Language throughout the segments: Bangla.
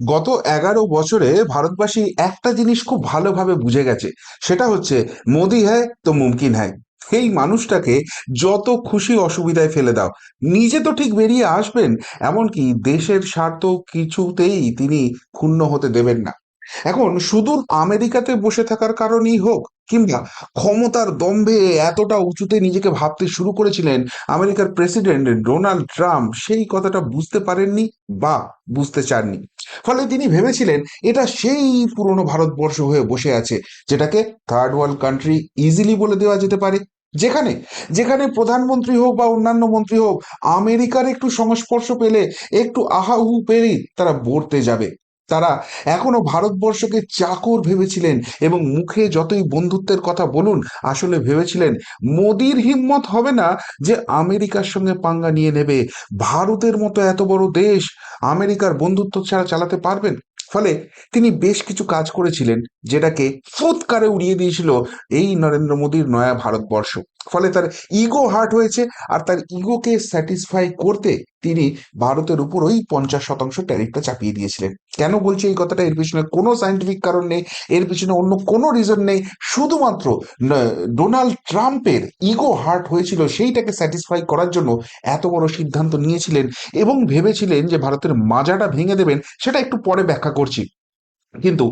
গত এগারো বছরে ভারতবাসী একটা জিনিস খুব ভালোভাবে বুঝে গেছে, সেটা হচ্ছে মোদি হ্যায় তো মুমকিন হ্যায়। এই মানুষটাকে যত খুশি অসুবিধায় ফেলে দাও, নিজে তো ঠিক বেরিয়ে আসবেন, এমনকি দেশের স্বার্থ কিছুতেই তিনি ক্ষুণ্ণ হতে দেবেন না। এখন সুদূর আমেরিকাতে বসে থাকার কারণেই হোক, কিংবা ক্ষমতার দম্ভে এতটা উঁচুতে নিজেকে ভাবতে শুরু করেছিলেন আমেরিকার প্রেসিডেন্ট ডোনাল্ড ট্রাম্প, সেই কথাটা বুঝতে পারেননি বা বুঝতে চাননি। ফলে তিনি ভেবেছিলেন এটা সেই পুরনো ভারতবর্ষ হয়ে বসে আছে, যেটাকে থার্ড ওয়ার্ল্ড কান্ট্রি ইজিলি বলে দেওয়া যেতে পারে। যেখানে যেখানে প্রধানমন্ত্রী হোক বা অন্যান্য মন্ত্রী হোক, আমেরিকার একটু সংস্পর্শ পেলে একটু আহাহু পেরেই তারা বর্তে যাবে। তারা এখনও ভারতবর্ষকে চাকর ভেবেছিলেন এবং মুখে যতই বন্ধুত্বের কথা বলুন, আসলে ভেবেছিলেন মোদির হিম্মত হবে না যে আমেরিকার সঙ্গে পাঙ্গা নিয়ে নেবে। ভারতের মতো এত বড় দেশ আমেরিকার বন্ধুত্ব ছাড়া চালাতে পারবেন? ফলে তিনি বেশ কিছু কাজ করেছিলেন, যেটাকে ফুৎকারে উড়িয়ে দিয়েছিল এই নরেন্দ্র মোদীর নয়া ভারতবর্ষ। ফলে তার ইগো হার্ট হয়েছে আর তার ইগোকে স্যাটিসফাই করতে তিনি ভারতের উপর ওই পঞ্চাশ শতাংশ ট্যারিফটা চাপিয়ে দিয়েছিলেন। কেন বলছি এই কথাটা? এর পিছনে কোনো সাইন্টিফিক কারণ নেই, এর পিছনে অন্য কোনো রিজন নেই। শুধুমাত্র ডোনাল্ড ট্রাম্পের ইগো হার্ট হয়েছিল সেইটাকে স্যাটিসফাই করার জন্য এত বড় সিদ্ধান্ত নিয়েছিলেন এবং ভেবেছিলেন যে ভারতের মাজাটা ভেঙে দেবেন, সেটা একটু পরে ব্যাখ্যা করছি। কিন্তু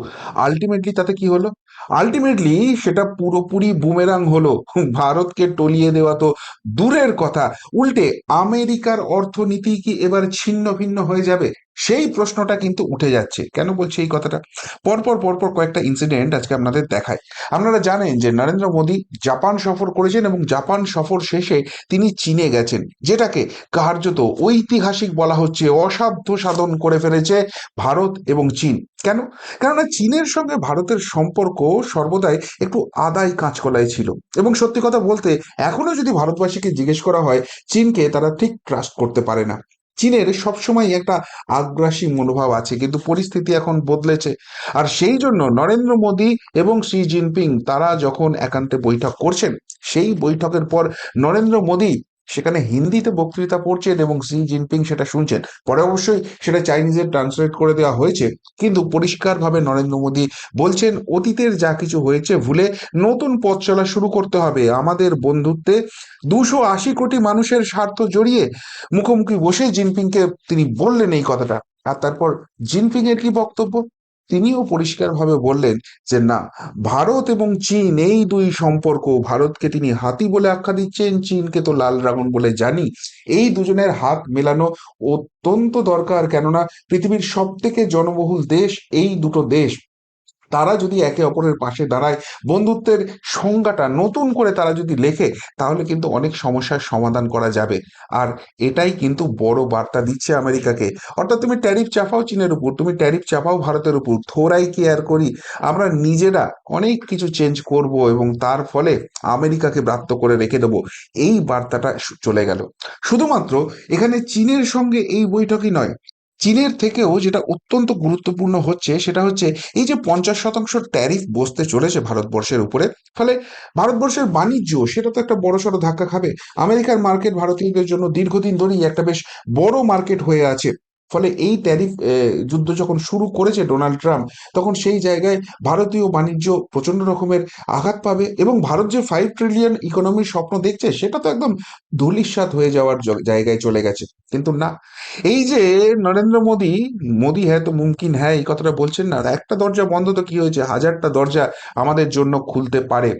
আলটিমেটলি তাতে কি হলো? আলটিমেটলি সেটা পুরোপুরি বুমেরাং হলো। ভারতকে টলিয়ে দেওয়া তো দূরের কথা। উল্টে, আমেরিকার অর্থনীতি কি এবার ছিন্ন ভিন্ন হয়ে যাবে? সেই প্রশ্নটা কিন্তু উঠে যাচ্ছে। কেন বলছি এই কথাটা? পরপর পরপর কয়েকটা ইনসিডেন্ট আজকে আপনাদের দেখায় আপনারা জানেন যে নরেন্দ্র মোদী জাপান সফর করেছেন এবং জাপান সফর শেষে তিনি চীনে গেছেন, যেটাকে কার্যত ঐতিহাসিক বলা হচ্ছে অসাধ্য সাধন করে ফেলেছে ভারত এবং চীন। কেন? কেননা চীনের সঙ্গে ভারতের সম্পর্ক সর্বদাই একটু আদায় কাঁচকলায় ছিল। এবং সত্যি কথা বলতে, এখনও যদি ভারতবাসীকে জিজ্ঞেস করা হয়, চীনকে তারা ঠিক ট্রাস্ট করতে পারে না। চীনের সবসময় একটা আগ্রাসী মনোভাব আছে, কিন্তু পরিস্থিতি এখন বদলেছে। আর সেই জন্য নরেন্দ্র মোদী এবং শি জিনপিং তারা যখন একান্তে বৈঠক করছেন, সেই বৈঠকের পর নরেন্দ্র মোদী সেখানে হিন্দিতে বক্তৃতা পড়ছেন এবং শি জিনপিং সেটা শুনছেন। পরে অবশ্যই সেটা চাইনিজে ট্রান্সলেট করে দেওয়া হয়েছে। কিন্তু পরিষ্কারভাবে নরেন্দ্র মোদী বলছেন, অতীতের যা কিছু হয়েছে ভুলে নতুন পথ চলা শুরু করতে হবে। আমাদের বন্ধুত্বে দুশো আশি কোটি মানুষের স্বার্থ জড়িয়ে মুখোমুখি বসে জিনপিংকে তিনি বললেন এই কথাটা। আর তারপর জিনপিং এর কি বক্তব্য? তিনিও পরিষ্কারভাবে বললেন যে, না, ভারত এবং চীন এই দুই সম্পর্ক ভারতকে তিনি হাতি বলে আখ্যা দিচ্ছেন, চীনকে তো লাল ড্রাগন বলে জানি। এই দুজনের হাত মেলানো অত্যন্ত দরকার কেননা পৃথিবীর সব থেকে জনবহুল দেশ এই দুটো দেশ। তারা যদি একে অপরের পাশে দাঁড়ায়, বন্ধুত্বের সংজ্ঞাটা নতুন করে তারা যদি লেখে, তাহলে কিন্তু অনেক সমস্যার সমাধান করা যাবে। আর এটাই কিন্তু বড় বার্তা দিচ্ছে আমেরিকাকে। অর্থাৎ তুমি ট্যারিফ চাপাও চীনের উপর, তুমি ট্যারিফ চাপাও ভারতের উপর, থোড়াই কেয়ার করি। আমরা নিজেরা অনেক কিছু চেঞ্জ করব এবং তার ফলে আমেরিকাকে ব্রাত্য করে রেখে দেবো। এই বার্তাটা চলে গেল। শুধুমাত্র এখানে চীনের সঙ্গে এই বৈঠকই নয় চীনের থেকেও যেটা অত্যন্ত গুরুত্বপূর্ণ হচ্ছে, সেটা হচ্ছে এই যে পঞ্চাশ শতাংশ ট্যারিফ বসতে চলেছে ভারতবর্ষের উপরে, ফলে ভারতবর্ষের বাণিজ্য, সেটা তো একটা বড় সড়ো ধাক্কা খাবে। আমেরিকার মার্কেট ভারতীয়দের জন্য দীর্ঘদিন ধরেই একটা বেশ বড় মার্কেট হয়ে আছে। ফলে এই ট্যারিফ যুদ্ধ যখন শুরু করেছে ডোনাল্ড ট্রাম্প, তখন সেই জায়গায় ভারতীয় বাণিজ্য প্রচণ্ড রকমের আঘাত পাবে এবং ভারত যে ফাইভ ট্রিলিয়ন ইকোনমির স্বপ্ন দেখছে, সেটা তো একদম ধূলিসাৎ হয়ে যাওয়ার জায়গায় চলে গেছে। কিন্তু না। এই যে নরেন্দ্র মোদী মোদী হ্যাঁ তো মুমকিন হ্যাঁ এই কথাটা বলছেন না। একটা দরজা বন্ধ তো কি হয়েছে? হাজারটা দরজা আমাদের জন্য খুলতে পারে।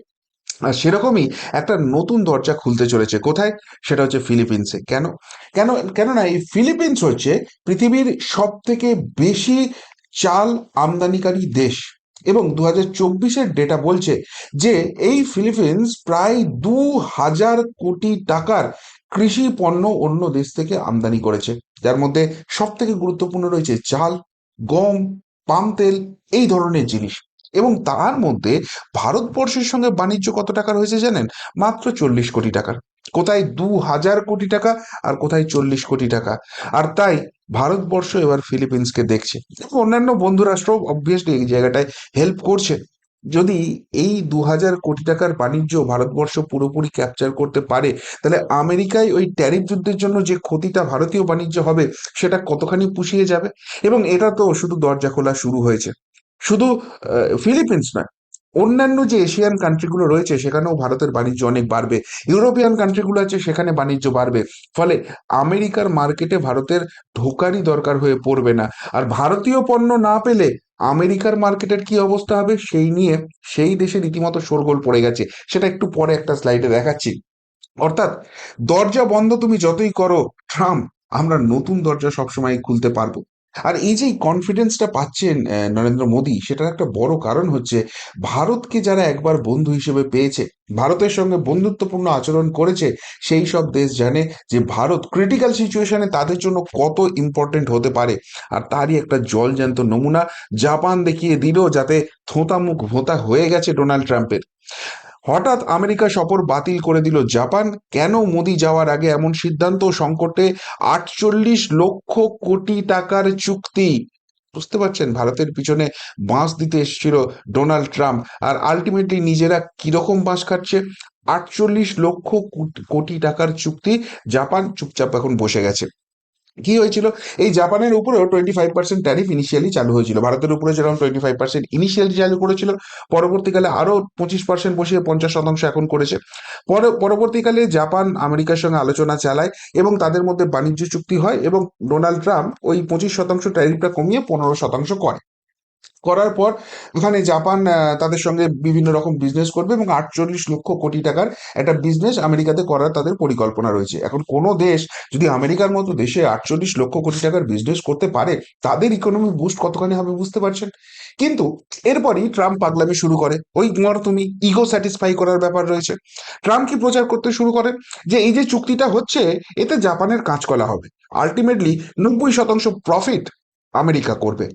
আর সেরকমই একটা নতুন দরজা খুলতে চলেছে। কোথায়? সেটা হচ্ছে ফিলিপিন্সে। কেন? কেন কেননা এই ফিলিপিন্স হচ্ছে পৃথিবীর সব থেকে বেশি চাল আমদানিকারী দেশ। এবং দু হাজার চব্বিশের ডেটা বলছে যে এই ফিলিপিন্স প্রায় দু হাজার কোটি টাকার কৃষি পণ্য অন্য দেশ থেকে আমদানি করেছে। যার মধ্যে সব থেকে গুরুত্বপূর্ণ রয়েছে চাল, গম, পাম তেল, এই ধরনের জিনিস। এবং তার মধ্যে ভারতবর্ষের সঙ্গে বাণিজ্য কত টাকার হয়েছে জানেন? মাত্র চল্লিশ কোটি টাকার কোথায় দু হাজার কোটি টাকা আর কোথায় চল্লিশ কোটি টাকা। আর তাই ভারতবর্ষ এবার ফিলিপিন্সকে দেখছে। অন্যান্য বন্ধু রাষ্ট্র অবভিয়াসলি এই জায়গাটায় হেল্প করছে। যদি এই দু হাজার কোটি টাকার বাণিজ্য ভারতবর্ষ পুরোপুরি ক্যাপচার করতে পারে, তাহলে আমেরিকায় ওই ট্যারিফ যুদ্ধের জন্য যে ক্ষতিটা ভারতীয় বাণিজ্য হবে, সেটা কতখানি পুষিয়ে যাবে? এবং এটা তো শুধু দরজা খোলা শুরু হয়েছে। শুধু ফিলিপিন্স নয় অন্যান্য যে এশিয়ান কান্ট্রিগুলো রয়েছে, সেখানেও ভারতের বাণিজ্য অনেক বাড়বে। ইউরোপিয়ান কান্ট্রিগুলো আছে, সেখানে বাণিজ্য বাড়বে। ফলে আমেরিকার মার্কেটে ভারতের ঢোকারই দরকার হয়ে পড়বে না। আর ভারতীয় পণ্য না পেলে আমেরিকার মার্কেটের কি অবস্থা হবে? সেই নিয়ে সেই দেশে রীতিমতো শোরগোল পড়ে গেছে। সেটা একটু পরে একটা স্লাইডে দেখাচ্ছি। অর্থাৎ, দরজা বন্ধ তুমি যতই করো, ট্রাম্প, আমরা নতুন দরজা সবসময় খুলতে পারব। আর এই যে কনফিডেন্সটা পাচ্ছেন নরেন্দ্র মোদী, সেটার একটা বড় কারণ হচ্ছে ভারতকে যারা একবার বন্ধু হিসেবে পেয়েছে, ভারতের সঙ্গে বন্ধুত্বপূর্ণ আচরণ করেছে, সেই সব দেশ জানে যে ভারত ক্রিটিক্যাল সিচুয়েশনে তাদের জন্য কত ইম্পর্টেন্ট হতে পারে। আর তারই একটা জলজ্যান্ত নমুনা, জাপান দেখিয়ে দিল যাতে থোঁতা মুখ ভোঁতা হয়ে গেছে ডোনাল্ড ট্রাম্পের। হঠাৎ আমেরিকা সফর বাতিল করে দিল জাপান। কেন মোদি যাওয়ার আগে এমন সিদ্ধান্ত সংকটে আটচল্লিশ লক্ষ কোটি টাকার চুক্তি? বুঝতে পারছেন? ভারতের পিছনে বাঁশ দিতে এসেছিল ডোনাল্ড ট্রাম্প। আর আলটিমেটলি নিজেরা কীরকম বাঁশ কাটছে আটচল্লিশ লক্ষ কোটি টাকার চুক্তি। জাপান চুপচাপ এখন বসে গেছে। কি হয়েছিল? এই জাপানের উপরেও twenty five percent tariff initially চালু হয়েছিল। ভারতের উপরে যেরকম টোয়েন্টি ফাইভ পার্সেন্ট ইনিশিয়ালি চালু করেছিল, পরবর্তীকালে আরও পঁচিশ পার্সেন্ট বসিয়ে পঞ্চাশ শতাংশ এখন করেছে। পরে, পরবর্তীকালে জাপান আমেরিকার সঙ্গে আলোচনা চালায় এবং তাদের মধ্যে বাণিজ্য চুক্তি হয় এবং ডোনাল্ড ট্রাম্প ওই পঁচিশ শতাংশ ট্যারিফটা কমিয়ে পনেরো শতাংশ করে। করার পর ওখানে জাপান তাদের সঙ্গে বিভিন্ন রকম বিজনেস করবে এবং আটচল্লিশ লক্ষ কোটি টাকার একটা বিজনেস আমেরিকাতে করার তাদের পরিকল্পনা রয়েছে। এখন কোনো দেশ যদি আমেরিকার মতো দেশে আটচল্লিশ লক্ষ কোটি টাকার বিজনেস করতে পারে, তাদের ইকোনমি বুস্ট কতখানি হবে বুঝতে পারছেন? কিন্তু এরপরই ট্রাম্প পাগলামি শুরু করে। ওই তোমার তুমি ইগো স্যাটিসফাই করার ব্যাপার রয়েছে। ট্রাম্প কি প্রচার করতে শুরু করে? যে এই যে চুক্তিটা হচ্ছে, এতে জাপানের কাঁচকলা হবে। আলটিমেটলি নব্বই শতাংশ প্রফিট আমেরিকা করবে।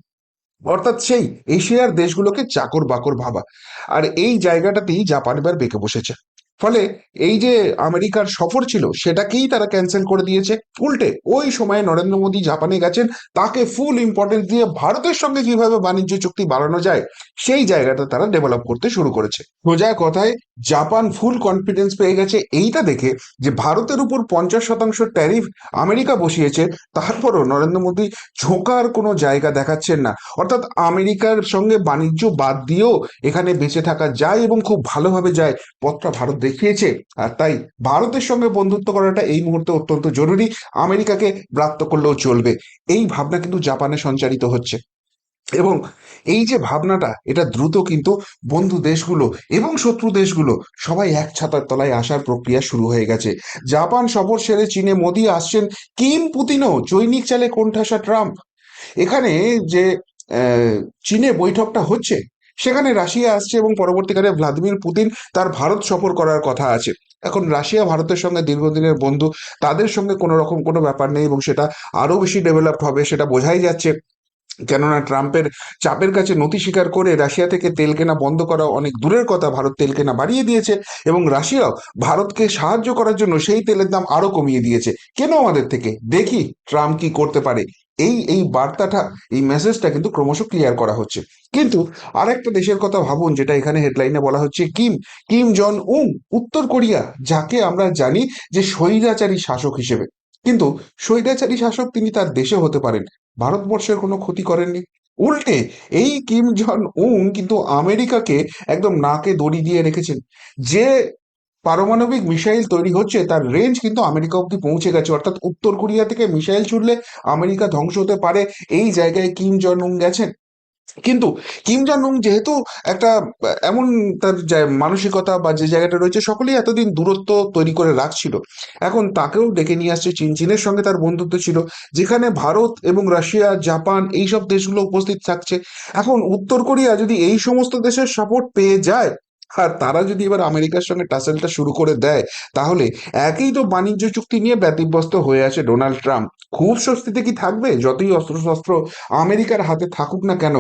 অর্থাৎ সেই এশিয়ার দেশগুলোকে চাকর বাকর ভাবা। আর এই জায়গাটাতেই জাপান এবার বেঁকে বসেছে। ফলে এই যে আমেরিকার সফর ছিল, সেটাকেই তারা ক্যান্সেল করে দিয়েছে। উল্টে ওই সময়ে নরেন্দ্র মোদী জাপানে গেছেন, তাকে ফুল ইম্পর্টেন্স দিয়ে ভারতের সঙ্গে কীভাবে বাণিজ্য চুক্তি বাড়ানো যায়, সেই জায়গাটা তারা ডেভেলপ করতে শুরু করেছে। সোজা কথায়, জাপান ফুল কনফিডেন্স পেয়ে গেছে এইটা দেখে যে ভারতের উপর পঞ্চাশ শতাংশ ট্যারিফ আমেরিকা বসিয়েছে, তারপরও নরেন্দ্র মোদী ঝোঁকার কোনো জায়গা দেখাচ্ছেন না। অর্থাৎ আমেরিকার সঙ্গে বাণিজ্য বাদ দিয়েও এখানে বেঁচে থাকা যায় এবং খুব ভালোভাবে যায়, পথটা ভারত দেখিয়েছে। আর তাই ভারতের সঙ্গে বন্ধুত্ব করাটা এই মুহূর্তে অত্যন্ত জরুরি। আমেরিকাকে ব্রাত্য করলেও চলবে। এই ভাবনা কিন্তু জাপানে সঞ্চারিত হচ্ছে। এবং এই যে ভাবনাটা, এটা দ্রুত কিন্তু বন্ধু দেশগুলো এবং শত্রু দেশগুলো সবাই এক ছাতার তলায় আসার প্রক্রিয়া শুরু হয়ে গেছে। জাপান সফর সেরে চীনে মোদি আসছেন। কিম পুতিনও চৈনিক চালে কোণঠাসা ট্রাম্প। এখানে যে চীনে বৈঠকটা হচ্ছে সেখানে রাশিয়া আসছে এবং পরবর্তীকালে ভ্লাদিমির পুতিন তার ভারত সফর করার কথা আছে। এখন রাশিয়া ভারতের সঙ্গে দীর্ঘদিনের বন্ধু, তাদের সঙ্গে কোনো রকম কোনো ব্যাপার নেই এবং সেটা আরও বেশি ডেভেলপড হবে সেটা বোঝাই যাচ্ছে। কেননা ট্রাম্পের চাপের কাছে নথি স্বীকার করে রাশিয়া থেকে তেল কেনা বন্ধ করা অনেক দূরের কথা। ভারত তেল কেনা বাড়িয়ে দিয়েছে এবং রাশিয়াও ভারতকে সাহায্য করার জন্য সেই তেলের দাম আরও কমিয়ে দিয়েছে। কেন আমাদের থেকে? দেখি ট্রাম্প কি করতে পারে। এই এই বার্তাটা, এই মেসেজটা কিন্তু ক্রমশ ক্লিয়ার করা হচ্ছে। কিন্তু আরেকটা দেশের কথা ভাবুন, যেটা এখানে হেডলাইনে বলা হচ্ছে, কিম কিম জন উং উত্তর কোরিয়া, যাকে আমরা জানি যে স্বৈরাচারী শাসক হিসেবে। কিন্তু স্বৈরাচারী শাসক তিনি তার দেশে হতে পারেন। ভারতবর্ষের কোনো ক্ষতি করেননি। উল্টে, এই কিম জন উং কিন্তু আমেরিকাকে একদম নাকে দড়ি দিয়ে রেখেছেন। যে পারমাণবিক মিসাইল তৈরি হচ্ছে, তার রেঞ্জ কিন্তু আমেরিকা অব্দি পৌঁছে গেছে। অর্থাৎ উত্তর কোরিয়া থেকে মিসাইল ছুড়লে আমেরিকা ধ্বংস হতে পারে। এই জায়গায় কিম জন গেছেন। কিন্তু কিম জন উং যেহেতু একটা, এমন তার মানসিকতা বা যে জায়গাটা রয়েছে, সকলেই এতদিন দূরত্ব তৈরি করে রাখছিল। এখন তাকেও ডেকে নিয়ে আসছে চীন। চীনের সঙ্গে তার বন্ধুত্ব ছিল, যেখানে ভারত এবং রাশিয়া, জাপান এই সব দেশগুলো উপস্থিত থাকছে। এখন উত্তর কোরিয়া যদি এই সমস্ত দেশের সাপোর্ট পেয়ে যায় আর তারা যদি এবার আমেরিকার সঙ্গে টাসেলটা শুরু করে দেয়, তাহলে একই তো বাণিজ্য চুক্তি নিয়ে ব্যতিব্যস্ত হয়ে আছে ডোনাল্ড ট্রাম্প। খুব স্বস্তিতে কি থাকবে? যতই অস্ত্রশস্ত্র আমেরিকার হাতে থাকুক না কেন,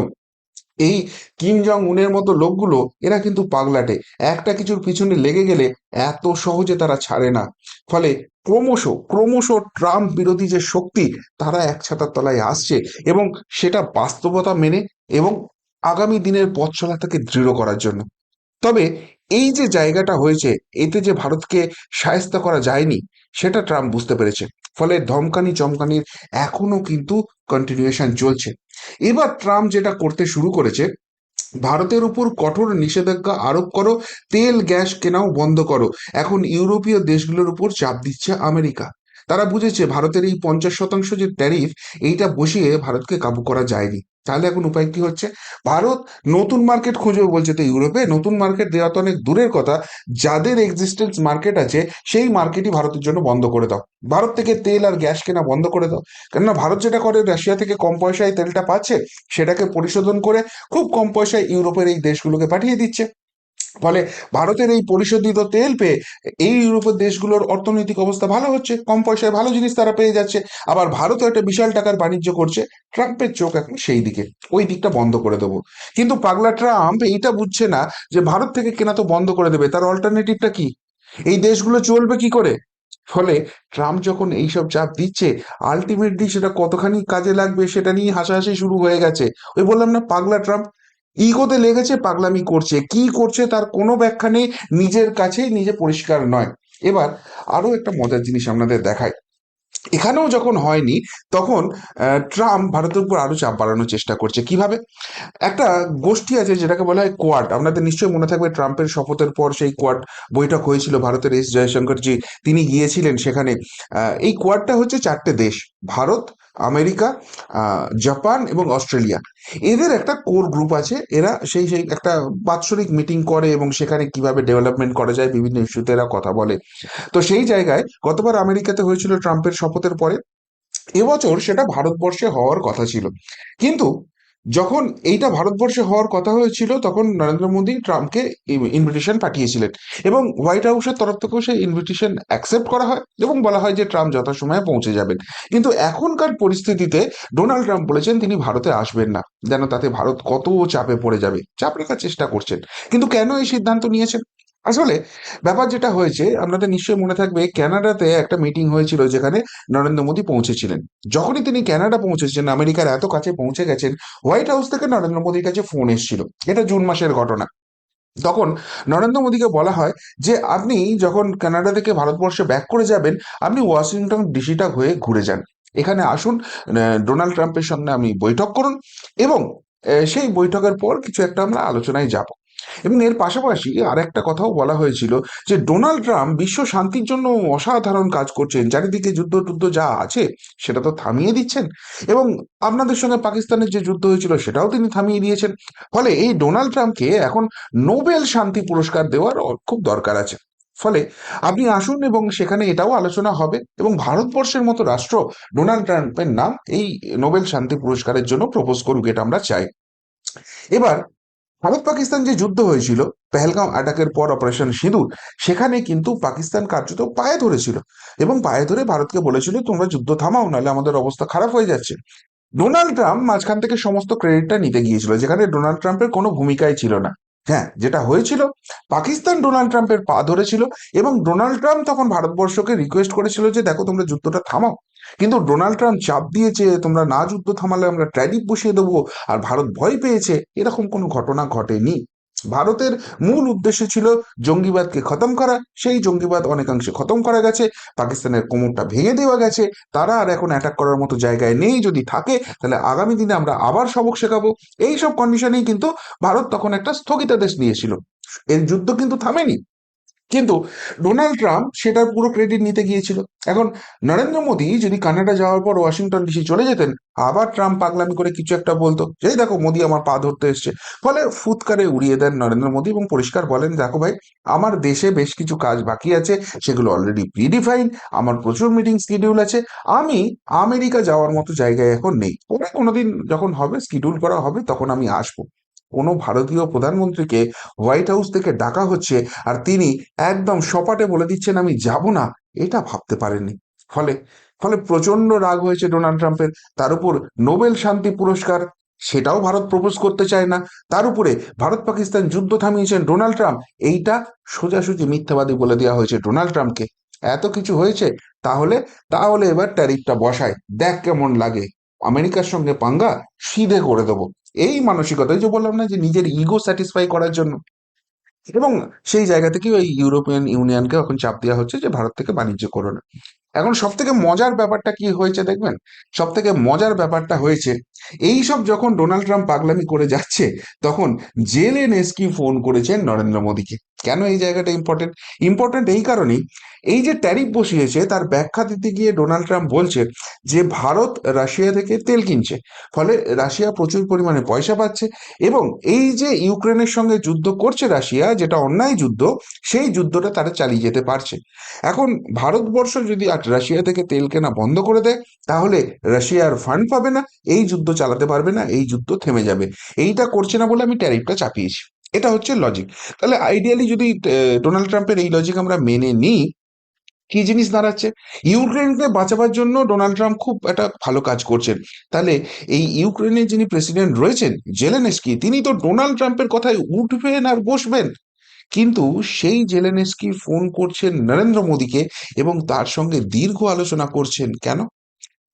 এই কিম জং উনের মতো লোকগুলো, এরা কিন্তু পাগলাটে। একটা কিছুর পিছনে লেগে গেলে এত সহজে তারা ছাড়ে না। ফলে ক্রমশ ক্রমশ ট্রাম্প বিরোধী যে শক্তি, তারা এক ছাতার তলায় আসছে এবং সেটা বাস্তবতা মেনে এবং আগামী দিনের পথ চলাটাকে দৃঢ় করার জন্য। তবে এই যে জায়গাটা হয়েছে, এতে যে ভারতকে সায়স্তা করা যায়নি, সেটা ট্রাম্প বুঝতে পেরেছে। ফলে ধমকানি চমকানির এখনও কিন্তু কন্টিনিউয়েশন চলছে। এবার ট্রাম্প যেটা করতে শুরু করেছে, ভারতের উপর কঠোর নিষেধাজ্ঞা আরোপ করো, তেল, গ্যাস কেনাও বন্ধ করো। এখন ইউরোপীয় দেশগুলোর উপর চাপ দিচ্ছে আমেরিকা। তারা বুঝেছে ভারতের এই পঞ্চাশ শতাংশ যে ট্যারিফ এইটা বসিয়ে ভারতকে কাবু করা যায়নি। তাহলে এখন উপায় কি হচ্ছে? ভারত নতুন মার্কেট খুঁজবে বলছে তো ইউরোপে। নতুন মার্কেট দেওয়া তো অনেক দূরের কথা। যাদের এক্সিস্টেন্স মার্কেট আছে, সেই মার্কেটই ভারতের জন্য বন্ধ করে দাও। ভারত থেকে তেল আর গ্যাস কেনা বন্ধ করে দাও। কেননা ভারত যেটা করে, রাশিয়া থেকে কম পয়সায় তেলটা পাচ্ছে, সেটাকে পরিশোধন করে খুব কম পয়সায় ইউরোপের এই দেশগুলোকে পাঠিয়ে দিচ্ছে। ফলে ভারতের এই পরিশোধিত তেল পেয়ে এই ইউরোপের দেশগুলোর অর্থনৈতিক অবস্থা ভালো হচ্ছে, কম পয়সায় ভালো জিনিস তারা পেয়ে যাচ্ছে। আবার ভারতও একটা বিশাল টাকার বাণিজ্য করছে, ট্রাম্পের চোখ এখন সেই দিকে। ওই দিকটা বন্ধ করে দেবো। কিন্তু পাগলা ট্রাম্প এইটা বুঝছে না যে ভারত থেকে কেনা তো বন্ধ করে দেবে, তার অল্টারনেটিভটা কি? এই দেশগুলো চলবে কি করে? ফলে ট্রাম্প যখন এইসব চাপ দিচ্ছে আলটিমেটলি সেটা কতখানি কাজে লাগবে সেটা নিয়ে হাসাহাসি শুরু হয়ে গেছে। ওই বললাম না, পাগলা ট্রাম্প ইগোতে লেগেছে, পাগলামি করছে। কি করছে তার কোনো ব্যাখ্যা নেই, নিজের কাছেই নিজে পরিষ্কার নয়। এবার আরও একটা মজার জিনিস আপনাদের দেখায় এখানেও যখন হয়নি, তখন ট্রাম্প ভারতের উপর আরও চাপ বাড়ানোর চেষ্টা করছে। কীভাবে? একটা গোষ্ঠী আছে যেটাকে বলা হয় কোয়াড। আপনাদের নিশ্চয়ই মনে থাকবে ট্রাম্পের শপথের পর সেই কোয়াড বৈঠক হয়েছিল ভারতের এস জয়শঙ্কর জয়শঙ্করজি। তিনি গিয়েছিলেন সেখানে। এই কোয়াডটা হচ্ছে চারটে দেশ। ভারত, আমেরিকা জাপান এবং অস্ট্রেলিয়া। এদের একটা কোর গ্রুপ আছে। এরা সেই সেই একটা বাৎসরিক মিটিং করে এবং সেখানে কীভাবে ডেভেলপমেন্ট করা যায়, বিভিন্ন ইস্যুতে এরা কথা বলে। তো সেই জায়গায় গতবার আমেরিকাতে হয়েছিল ট্রাম্পের শপথের পরে, এবছর সেটা ভারতবর্ষে হওয়ার কথা ছিল। কিন্তু যখন এইটা ভারতবর্ষে হওয়ার কথা হয়েছিল, তখন নরেন্দ্র মোদী ট্রাম্পকে ইনভিটেশন পাঠিয়েছিলেন। এবং হোয়াইট হাউসের তরফ থেকেও সেই ইনভিটেশন অ্যাকসেপ্ট করা হয় এবং বলা হয় যে ট্রাম্প যথাসময়ে পৌঁছে যাবেন। কিন্তু এখনকার পরিস্থিতিতে ডোনাল্ড ট্রাম্প বলেছেন তিনি ভারতে আসবেন না, যেন তাতে ভারত কত চাপে পড়ে যাবে। চাপ রাখার চেষ্টা করছেন। কিন্তু কেন এই সিদ্ধান্ত নিয়েছেন? আসলে ব্যাপার যেটা হয়েছে, আপনাদের নিশ্চয়ই মনে থাকবে, কানাডাতে একটা মিটিং হয়েছিল যেখানে নরেন্দ্র মোদী পৌঁছেছিলেন। যখনই তিনি কানাডা পৌঁছেছেন, আমেরিকার এত কাছে পৌঁছে গেছেন, হোয়াইট হাউস থেকে নরেন্দ্র মোদীর কাছে ফোন এসেছিল। এটা জুন মাসের ঘটনা। তখন নরেন্দ্র মোদীকে বলা হয় যে, আপনি যখন কানাডা থেকে ভারতবর্ষে ব্যাক করে যাবেন, আপনি ওয়াশিংটন ডিসিটা হয়ে ঘুরে যান। এখানে আসুন ডোনাল্ড ট্রাম্পের সঙ্গে আমি বৈঠক করুন এবং সেই বৈঠকের পর কিছু একটা আমরা আলোচনায় যাব। এবং এর পাশাপাশি আর একটা কথাও বলা হয়েছিল যে ডোনাল্ড ট্রাম্প বিশ্ব শান্তির জন্য অসাধারণ কাজ করছেন। চারিদিকে যুদ্ধ টুদ্ধ যা আছে সেটা তো থামিয়ে দিচ্ছেন। এবং আপনাদের সঙ্গে পাকিস্তানের যে যুদ্ধ হয়েছিল সেটাও তিনি থামিয়ে দিয়েছেন। ফলে এই ডোনাল্ড ট্রাম্পকে এখন নোবেল শান্তি পুরস্কার দেওয়ার খুব দরকার আছে। ফলে আপনি আসুন এবং সেখানে এটাও আলোচনা হবে এবং ভারতবর্ষের মতো রাষ্ট্র ডোনাল্ড ট্রাম্পের নাম এই নোবেল শান্তি পুরস্কারের জন্য প্রপোজ করুক, এটা আমরা চাই। এবার ভারত পাকিস্তান যে যুদ্ধ হয়েছিল পেহেলগাঁও অ্যাটাকের পর অপারেশন সিঁদুর, সেখানে কিন্তু পাকিস্তান কার্যত পায়ে ধরেছিল। এবং পায়ে ধরে ভারতকে বলেছিল, তোমরা যুদ্ধ থামাও, নাহলে আমাদের অবস্থা খারাপ হয়ে যাচ্ছে। ডোনাল্ড ট্রাম্প মাঝখান থেকে সমস্ত ক্রেডিটটা নিতে গিয়েছিল, যেখানে ডোনাল্ড ট্রাম্পের কোনো ভূমিকাই ছিল না। হ্যাঁ যেটা হয়েছিল, পাকিস্তান ডোনাল্ড ট্রাম্পের পা ধরেছিল এবং ডোনাল্ড ট্রাম্প তখন ভারতবর্ষকে রিকোয়েস্ট করেছিল যে, দেখো, তোমরা যুদ্ধটা থামাও। কিন্তু ডোনাল্ড ট্রাম্প চাপ দিয়েছে, তোমরা না যুদ্ধ থামালে আমরা ট্যারিফ বসিয়ে দেবো, আর ভারত ভয় পেয়েছে। এরকম কোনো ঘটনা ঘটেনি। ভারতের মূল উদ্দেশ্য ছিল জঙ্গিবাদকে খতম করা। সেই জঙ্গিবাদ অনেকাংশে খতম করা গেছে। পাকিস্তানের কোমরটা ভেঙে দেওয়া গেছে। তারা আর এখন অ্যাটাক করার মতো জায়গায় নেই। যদি থাকে, তাহলে আগামী দিনে আমরা আবার সবক শেখাবো। এইসব কন্ডিশনেই কিন্তু ভারত তখন একটা স্থগিতাদেশ নিয়েছিল। এর যুদ্ধ কিন্তু থামেনি। কিন্তু ডোনাল্ড ট্রাম্প সেটার পুরো ক্রেডিট নিতে গিয়েছিল। এখন নরেন্দ্র মোদী যদি কানাডা যাওয়ার পর ওয়াশিংটন ডিসি চলে যেতেন, আবার ট্রাম্প পাগলামি করে কিছু একটা বলতো। যে দেখো মোদী আমার পা ধরতে এসছে। ফলে ফুৎকারে উড়িয়ে দেন নরেন্দ্র মোদী এবং পরিষ্কার বলেন, দেখো ভাই, আমার দেশে বেশ কিছু কাজ বাকি আছে, সেগুলো অলরেডি প্রিডিফাইন আমার প্রচুর মিটিং স্কিডিউল আছে, আমি আমেরিকা যাওয়ার মতো জায়গায় এখন নেই। পরে কোনোদিন যখন হবে স্কিডিউল করা হবে, তখন আমি আসব। কোনো ভারতীয় প্রধানমন্ত্রীকে হোয়াইট হাউস থেকে ডাকা হচ্ছে আর তিনি একদম সপাটে বলে দিচ্ছেন, আমি যাব না। এটা ভাবতে পারেননি। ফলে ফলে প্রচণ্ড রাগ হয়েছে ডোনাল্ড ট্রাম্পের। তার উপর নোবেল শান্তি পুরস্কার, সেটাও ভারত প্রপোজ করতে চায় না। তার উপরে ভারত পাকিস্তান যুদ্ধ থামিয়েছেন ডোনাল্ড ট্রাম্প। এইটা সোজাসুজি মিথ্যাবাদী বলে দেওয়া হয়েছে ডোনাল্ড ট্রাম্পকে। এত কিছু হয়েছে, তাহলে তাহলে এবার ট্যারিফটা বসায়। দেখ কেমন লাগে। আমেরিকার সঙ্গে পাঙ্গা সিধে করে দেবো। এই মানসিকতা যে বললাম না যে নিজের ইগো স্যাটিসফাই করার জন্য। এবং সেই জায়গা থেকে ওই ইউরোপিয়ান ইউনিয়নকে এখন চাপ দেওয়া হচ্ছে যে ভারত থেকে বাণিজ্য করো না। এখন সব থেকে মজার ব্যাপারটা কি হয়েছে দেখবেন? সব থেকে মজার ব্যাপারটা হয়েছে এই সব যখন ডোনাল্ড ট্রাম্প পাগলামি করে যাচ্ছে, তখন জেলেনস্কি ফোন করেছেন নরেন্দ্র মোদীকে। কেন এই জায়গাটা ইম্পর্টেন্ট ইম্পর্টেন্ট এই কারণেই এই যে ট্যারিফ বসিয়েছে, তার ব্যাখ্যা দিতে গিয়ে ডোনাল্ড ট্রাম্প বলছে যে ভারত রাশিয়া থেকে তেল কিনছে। ফলে রাশিয়া প্রচুর পরিমাণে পয়সা পাচ্ছে এবং এই যে ইউক্রেনের সঙ্গে যুদ্ধ করছে রাশিয়া, যেটা অন্যায় যুদ্ধ, সেই যুদ্ধটা তারা চালিয়ে যেতে পারছে। এখন ভারতবর্ষ যদি আর রাশিয়া থেকে তেল কেনা বন্ধ করে দেয়, তাহলে রাশিয়ার ফান্ড পাবে না, এই যুদ্ধ চালাতে পারবে না, এই যুদ্ধ থেমে যাবে। এইটা করছে না বলে আমি ট্যারিফটা চাপিয়েছি। এটা হচ্ছে লজিক তাহলে আইডিয়ালি যদি ডোনাল্ড ট্রাম্পের এই লজিক আমরা মেনে নিই, কি জিনিস দাঁড়াচ্ছে? ইউক্রেনকে বাঁচাবার জন্য ডোনাল্ড ট্রাম্প খুব একটা ভালো কাজ করছেন। তাহলে এই ইউক্রেনের যিনি প্রেসিডেন্ট রয়েছেন জেলেনস্কি তিনি তো ডোনাল্ড ট্রাম্পের কথায় উঠবেন আর বসবেন। কিন্তু সেই জেলেনস্কি ফোন করছেন নরেন্দ্র মোদীকে এবং তার সঙ্গে দীর্ঘ আলোচনা করছেন কেন?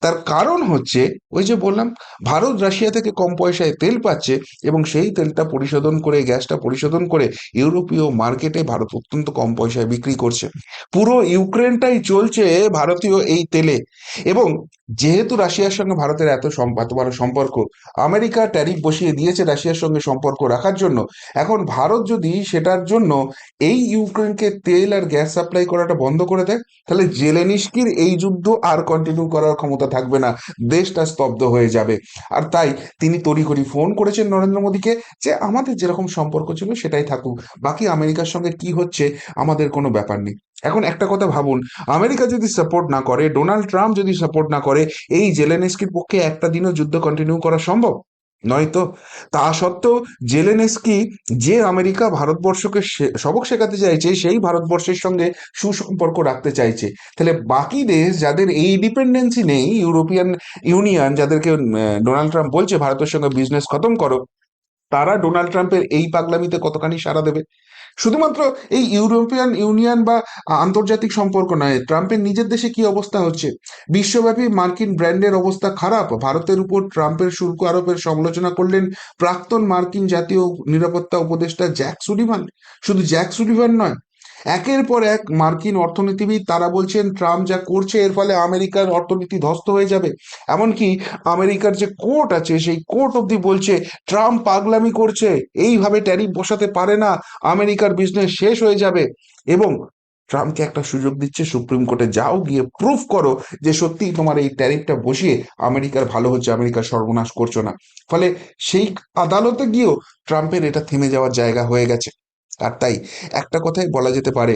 তার কারণ হচ্ছে, ওই যে বললাম, ভারত রাশিয়া থেকে কম পয়সায় তেল পাচ্ছে এবং সেই তেলটা পরিশোধন করে, গ্যাসটা পরিশোধন করে ইউরোপীয় মার্কেটে ভারত অত্যন্ত কম পয়সায় বিক্রি করছে। পুরো ইউক্রেনটাই চলছে ভারতীয় এই তেলে এবং যেহেতু রাশিয়ার সঙ্গে ভারতের এত এত বড় সম্পর্ক, আমেরিকা ট্যারিফ বসিয়ে দিয়েছে রাশিয়ার সঙ্গে সম্পর্ক রাখার জন্য। এখন ভারত যদি সেটার জন্য এই ইউক্রেনকে তেল আর গ্যাস সাপ্লাই করাটা বন্ধ করে দেয়, তাহলে জেলেনিস্কির এই যুদ্ধ আর কন্টিনিউ করার ক্ষমতা থাকবে না। দেশটা স্তব্ধ হয়ে যাবে। আর তাই তিনি তড়িঘড়ি ফোন করেছেন নরেন্দ্র মোদীকে যে আমাদের যেরকম সম্পর্ক ছিল সেটাই থাকুক। বাকি আমেরিকার সঙ্গে কি হচ্ছে আমাদের কোনো ব্যাপার নেই। এখন একটা কথা ভাবুন, আমেরিকা যদি সাপোর্ট না করে ডোনাল্ড ট্রাম্প যদি সাপোর্ট না করে, এই জেলেনেস্কির পক্ষে একটা দিনও যুদ্ধ কন্টিনিউ করা সম্ভব? নয়তো তা? সত্ত্বেও জেলেনেস্কি যে আমেরিকা ভারতবর্ষকে সবক শেখাতে চাইছে, সেই ভারতবর্ষের সঙ্গে সুসম্পর্ক রাখতে চাইছে। তাহলে বাকি দেশ যাদের এই ডিপেন্ডেন্সি নেই ইউরোপিয়ান ইউনিয়ন যাদেরকে ডোনাল্ড ট্রাম্প বলছে, ভারতের সঙ্গে বিজনেস খতম করো তারা ডোনাল্ড ট্রাম্পের এই পাগলামিতে কতখানি সাড়া দেবে? শুধুমাত্র এই ইউরোপিয়ান ইউনিয়ন বা আন্তর্জাতিক সম্পর্ক নয়, ট্রাম্পের নিজের দেশে কি অবস্থা হচ্ছে? বিশ্বব্যাপী মার্কিন ব্র্যান্ডের অবস্থা খারাপ, ভারতের উপর ট্রাম্পের শুল্ক আরোপের সমালোচনা করলেন প্রাক্তন মার্কিন জাতীয় নিরাপত্তা উপদেষ্টা জ্যাক সুলিভান। শুধু জ্যাক সুলিভান নয় একের পর এক মার্কিন অর্থনীতিবিদ তারা বলছেন, ট্রাম্প যা করছে এর ফলে আমেরিকার অর্থনীতি ধ্বস্ত হয়ে যাবে। এমনকি আমেরিকার যে কোর্ট আছে, সেই কোর্ট অব্দি বলছে, ট্রাম্প পাগলামি করছে। এইভাবে ট্যারিফ বসাতে পারে না, আমেরিকার বিজনেস শেষ হয়ে যাবে। এবং ট্রাম্পকে একটা সুযোগ দিচ্ছে, সুপ্রিম কোর্টে যাও, গিয়ে প্রুফ করো যে সত্যিই তোমার এই ট্যারিফটা বসিয়ে আমেরিকার ভালো হচ্ছে আমেরিকার সর্বনাশ করছ না। ফলে সেই আদালতে গিয়েও ট্রাম্পের এটা থেমে যাওয়ার জায়গা হয়ে গেছে। আর তাই একটা কথাই বলা যেতে পারে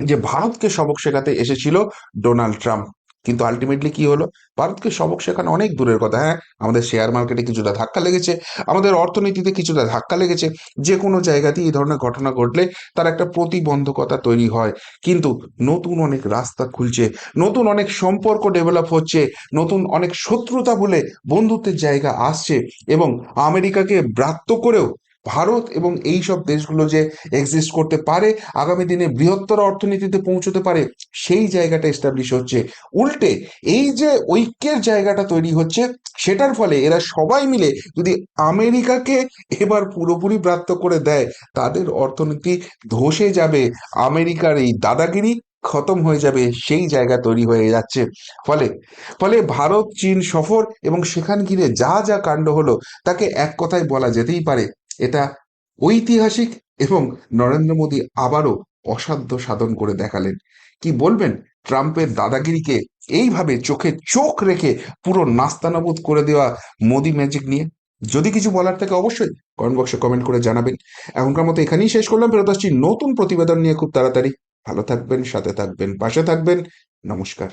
যে ভারতকে সবক শেখাতে এসেছিল ডোনাল্ড ট্রাম্প। কিন্তু আলটিমেটলি কি হলো? ভারতকে সবক শেখানো অনেক দূরের কথা হ্যাঁ? আমাদের শেয়ার মার্কেটে কিছুটা ধাক্কা লেগেছে, আমাদের অর্থনীতিতে কিছুটা ধাক্কা লেগেছে যে কোনো জায়গাতেই এই ধরনের ঘটনা ঘটলে তার একটা প্রতিবন্ধকতা তৈরি হয়। কিন্তু নতুন অনেক রাস্তা খুলছে, নতুন অনেক সম্পর্ক ডেভেলপ হচ্ছে, নতুন অনেক শত্রুতা বলে বন্ধুত্বের জায়গা আসছে এবং আমেরিকাকে ব্রাত্য করেও ভারত এবং এই সব দেশগুলো যে এক্সিস্ট করতে পারে, আগামী দিনে বৃহত্তর অর্থনীতিতে পৌঁছতে পারে, সেই জায়গাটা এস্টাবলিশ হচ্ছে। উল্টে, এই যে ঐক্যের জায়গাটা তৈরি হচ্ছে, সেটার ফলে এরা সবাই মিলে যদি আমেরিকাকে এবার পুরোপুরি ব্রাত্য করে দেয়, তাদের অর্থনীতি ধসে যাবে, আমেরিকার এই দাদাগিরি খতম হয়ে যাবে, সেই জায়গা তৈরি হয়ে যাচ্ছে। ফলে ফলে ভারত, চীন সফর এবং সেখান ঘিরে যা যা কাণ্ড হলো, তাকে এক কথায় বলা যেতেই পারে এটা ঐতিহাসিক এবং নরেন্দ্র মোদী আবারও অসাধ্য সাধন করে দেখালেন। কি বলবেন? ট্রাম্পের দাদাগিরিকে এইভাবে চোখে চোখ রেখে পুরো নাস্তানাবুদ করে দেওয়া মোদি ম্যাজিক নিয়ে? যদি কিছু বলার থাকে অবশ্যই কমেন্ট বক্সে কমেন্ট করে জানাবেন। এখনকার মতো এখানেই শেষ করলাম। ফেরত আসছি নতুন প্রতিবেদন নিয়ে খুব তাড়াতাড়ি। ভালো থাকবেন, সাথে থাকবেন, পাশে থাকবেন। নমস্কার।